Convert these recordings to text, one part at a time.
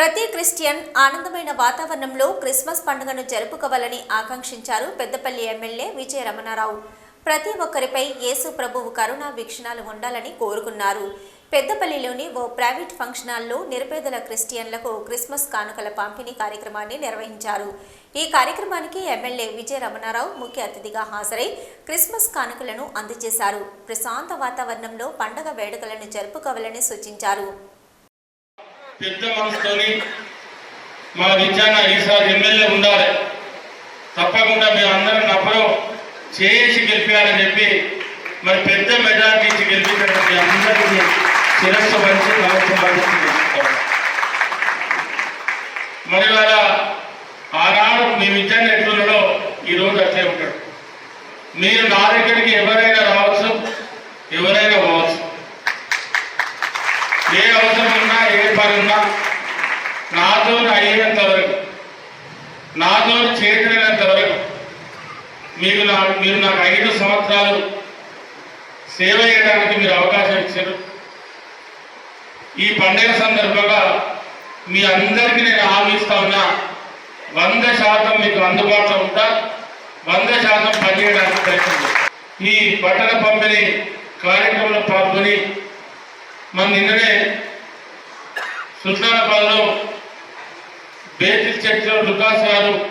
ప్రతి క్రిస్టియన్ ఆనందమైన వాతావరణంలో క్రిస్మస్ పండుగను జరుపుకోవాలని ఆకాంక్షించారు పెద్దపల్లి ఎమ్మెల్యే విజయ రమణారావు ప్రతి ఒక్కరిపై యేసు ప్రభువు కరుణా వీక్షణాలు ఉండాలని కోరుకున్నారు. పెద్దపల్లిలోని ఓ ప్రైవేట్ ఫంక్షన్ హాల్లో నిరుపేదల క్రిస్టియన్లకు క్రిస్మస్ కానుకల పంపిణీ కార్యక్రమాన్ని నిర్వహించారు. ఈ కార్యక్రమానికి ఎమ్మెల్యే విజయ రమణారావు ముఖ్య అతిథిగా హాజరై క్రిస్మస్ కానుకలను అందజేశారు. ప్రశాంత వాతావరణంలో పండగ వేడుకలను జరుపుకోవాలని సూచించారు. పెద్ద మనసుతోని మా విద్యాన ఈసారి ఎమ్మెల్యే ఉండాలి. తప్పకుండా మేము అందరం నప్పరం చేసి గెలిపించాలని చెప్పి మరి పెద్ద మెజార్టీ ఇచ్చి మీ అందరికీ శిరస్సు మంచి నమస్కారం మరి వాళ్ళ ఆనాడు మీ విద్యాన్ని ఎట్లున్నాడో ఈరోజు అట్లే ఉంటాడు. మీరు నా దగ్గరికి ఎవరైనా ఏ అవసరం ఉన్నా ఏ పని ఉన్నా నాతో అయ్యేంత వరకు నాతో చేతినంత వరకు మీకు నా మీరు నాకు ఐదు సంవత్సరాలు సేవ చేయడానికి మీరు అవకాశం ఇచ్చారు. ఈ పండుగ సందర్భంగా మీ అందరికీ నేను హామీ ఇస్తా ఉన్నా వంద శాతం మీకు అందుబాటులో ఉంటా వంద శాతం పనిచేయడానికి ప్రయత్నం ఈ బట్టల పంపిణీ కార్యక్రమంలో పాల్గొని మన నిన్ననే సుల్తానాబాద్లో బేతిల్ చర్చిలో దుకాస్ గారు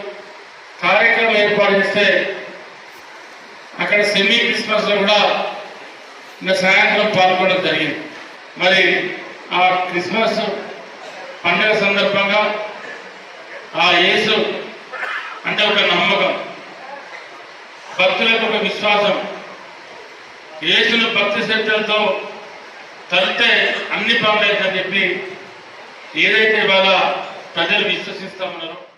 కార్యక్రమం ఏర్పాటు చేస్తే అక్కడ సెమీ క్రిస్మస్లో కూడా నిన్న సాయంత్రం పాల్గొనడం జరిగింది. మరి ఆ క్రిస్మస్ పండుగ సందర్భంగా ఆ యేసు అంటే ఒక నమ్మకం. భక్తులకు ఒక విశ్వాసం. యేసును భక్తి శ్రద్ధలతో తలితే అన్ని పనులు చెప్పి ఏదైతే ఇవాళ ప్రజలు విశ్వసిస్తామన్నారో